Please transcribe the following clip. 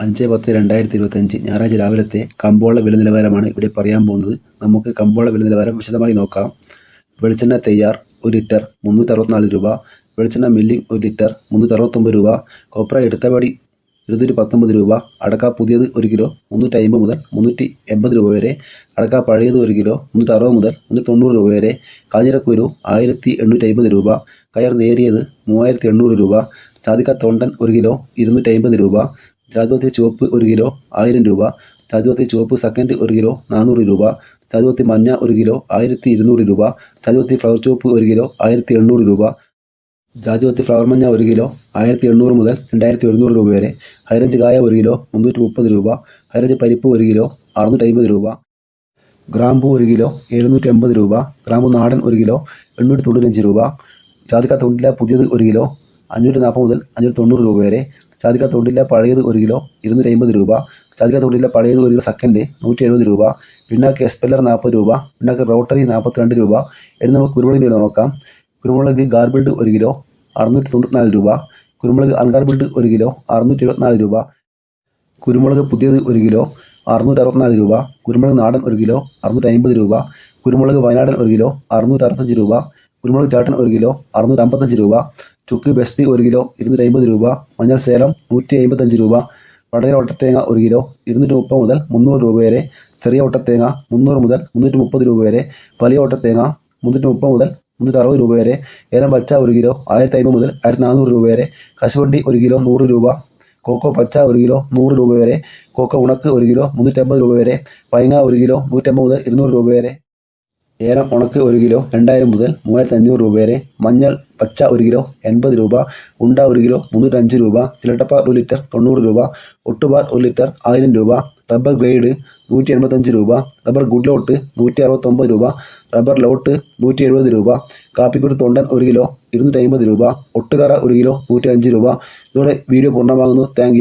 അഞ്ച് പത്ത് രണ്ടായിരത്തി ഇരുപത്തഞ്ച് ഞായറാഴ്ച രാവിലത്തെ കമ്പോള വില നിലവാരമാണ് ഇവിടെ പറയാൻ പോകുന്നത്. നമുക്ക് കമ്പോള വില നിലവാരം വിശദമായി നോക്കാം. വെളിച്ചെണ്ണ തയ്യാർ ഒരു ലിറ്റർ മുന്നൂറ്റി അറുപത്തിനാല് രൂപ. വെളിച്ചെണ്ണ മില്ലിംഗ് ഒരു ലിറ്റർ മുന്നൂറ്റി അറുപത്തൊമ്പത് രൂപ. കൊപ്ര എടുത്തപടി ഇരുന്നൂറ്റി പത്തൊമ്പത് രൂപ. അടക്ക പുതിയത് ഒരു കിലോ മുന്നൂറ്റി അമ്പത് മുതൽ മുന്നൂറ്റി എൺപത് രൂപ വരെ. അടക്ക പഴയത് ഒരു കിലോ മുന്നൂറ്റി അറുപത് മുതൽ മുന്നൂറ്റി തൊണ്ണൂറ് രൂപ വരെ. കാഞ്ഞിരക്കുരു ആയിരത്തി എണ്ണൂറ്റി അമ്പത് രൂപ. കയർ നേരിയത് മൂവായിരത്തി എണ്ണൂറ് രൂപ. ചാതിക്ക തൊണ്ടൻ ഒരു കിലോ ഇരുന്നൂറ്റി അമ്പത് രൂപ. ജാതിപത്രി ചുവപ്പ് ഒരു കിലോ ആയിരം രൂപ ജാതിപത്രി ചുവപ്പ് സെക്കൻഡ് ഒരു കിലോ നാനൂറ് രൂപ ജാതിപത്രി മഞ്ഞ ഒരു കിലോ ആയിരത്തി ഇരുന്നൂറ് രൂപ ജാതിപത്രി ഫ്ലവർ ചുവപ്പ് ഒരു കിലോ ആയിരത്തി എണ്ണൂറ് രൂപ ജാതിപത്രി ഫ്ലവർ മഞ്ഞ ഒരു കിലോ ആയിരത്തി എണ്ണൂറ് മുതൽ രണ്ടായിരത്തി എഴുന്നൂറ് രൂപ വരെ ഹൈറഞ്ച് കായ ഒരു കിലോ മുന്നൂറ്റി മുപ്പത് രൂപ ഹൈറഞ്ച് പരിപ്പ് ഒരു കിലോ അറുന്നൂറ്റി അമ്പത് രൂപ ഗ്രാമ്പു ഒരു കിലോ എഴുന്നൂറ്റി എൺപത് രൂപ ഗ്രാമ്പു നാടൻ ഒരു കിലോ എണ്ണൂറ്റി തൊണ്ണൂറ്റഞ്ച് രൂപ ജാതിക്ക തൊണ്ടില പുതിയത് ഒരു കിലോ അഞ്ഞൂറ്റി നാൽപ്പത് മുതൽ അഞ്ഞൂറ്റി തൊണ്ണൂറ് രൂപ വരെ. ചാതിക്ക തൊണ്ടിലെ പഴയത് ഒരു കിലോ ഇരുന്നൂറ്റി അമ്പത് രൂപ. ചാതിക്ക തൊണ്ടിലെ പഴയത് ഒരു കിലോ സെക്കൻഡ് നൂറ്റി എഴുപത് രൂപ. പിണ്ണാക്ക് എസ്പെല്ലർ നാൽപ്പത് രൂപ. പിണ്ണാക്ക് റോട്ടറി നാൽപ്പത്തിരണ്ട് രൂപ. ഇനി നമുക്ക് കുരുമുളകിന്റെ നോക്കാം. കുരുമുളക് ഗാർബിൾഡ് ഒരു കിലോ അറുന്നൂറ്റി തൊണ്ണൂറ്റിനാല് രൂപ. കുരുമുളക് അൺഗാർബിൾഡ് ഒരു കിലോ അറുന്നൂറ്റി എഴുപത്തിനാല് രൂപ. കുരുമുളക് പുതിയത് ഒരു കിലോ അറുന്നൂറ്റി അറുപത്തിനാല് രൂപ. കുരുമുളക് നാടൻ ഒരു കിലോ അറുന്നൂറ്റി അമ്പത് രൂപ. കുരുമുളക് വയനാടൻ ഒരു കിലോ അറുന്നൂറ്റി അറുപത്തഞ്ച് രൂപ. കുരുമുളക് ചാട്ടൻ ഒരു കിലോ അറുന്നൂറ്റി അമ്പത്തഞ്ച് രൂപ. ചുക്ക് ബെസ്റ്റ് ഒരു കിലോ ഇരുന്നൂറ്റി അമ്പത് രൂപ. മഞ്ഞൾ സേലം നൂറ്റി അമ്പത്തഞ്ച് രൂപ. വടകര ഒട്ടത്തേങ്ങ ഒരു കിലോ ഇരുന്നൂറ്റി മുപ്പത് മുതൽ മുന്നൂറ് രൂപ വരെ. ചെറിയ ഒട്ടത്തേങ്ങ മുന്നൂറ് മുതൽ മുന്നൂറ്റി മുപ്പത് രൂപ വരെ. വലിയ ഒട്ടത്തേങ്ങ മുന്നൂറ്റി മുപ്പത് മുതൽ മുന്നൂറ്റി അറുപത് രൂപ വരെ. ഏലം പച്ച ഒരു കിലോ ആയിരത്തി അമ്പത് മുതൽ ആയിരത്തി നാനൂറ് രൂപ വരെ. കശുവണ്ടി ഒരു കിലോ നൂറ് രൂപ. കോക്കോ പച്ച ഒരു കിലോ നൂറ് രൂപ വരെ. കോക്കോ ഉണക്ക് ഒരു കിലോ മുന്നൂറ്റമ്പത് രൂപ വരെ. പൈങ്ങ ഒരു കിലോ നൂറ്റമ്പത് മുതൽ ഇരുന്നൂറ് രൂപ വരെ. ഏലം ഉണക്ക് ഒരു കിലോ രണ്ടായിരം മുതൽ മൂവായിരത്തി അഞ്ഞൂറ് രൂപ വരെ. മഞ്ഞൾ പച്ച ഒരു കിലോ എൺപത് രൂപ. ഉണ്ട ഒരു കിലോ മുന്നൂറ്റഞ്ച് രൂപ. ചിലട്ടപ്പാൽ ഒരു ലിറ്റർ തൊണ്ണൂറ് രൂപ. ഒട്ടുപാൽ ഒരു ലിറ്റർ ആയിരം രൂപ. റബ്ബർ ഗ്രേഡ് നൂറ്റി എൺപത്തഞ്ച് രൂപ. റബ്ബർ ഗുഡ് ലോട്ട് നൂറ്റി അറുപത്തൊമ്പത് രൂപ. റബ്ബർ ലോട്ട് നൂറ്റി എഴുപത് രൂപ. കാപ്പിക്കുരു തൊണ്ടൻ ഒരു കിലോ ഇരുന്നൂറ്റി അമ്പത് രൂപ. ഒട്ടുകറ ഒരു കിലോ നൂറ്റി അഞ്ച് രൂപ. ഇതോടെ വീഡിയോ പൂർണമാകുന്നു. താങ്ക്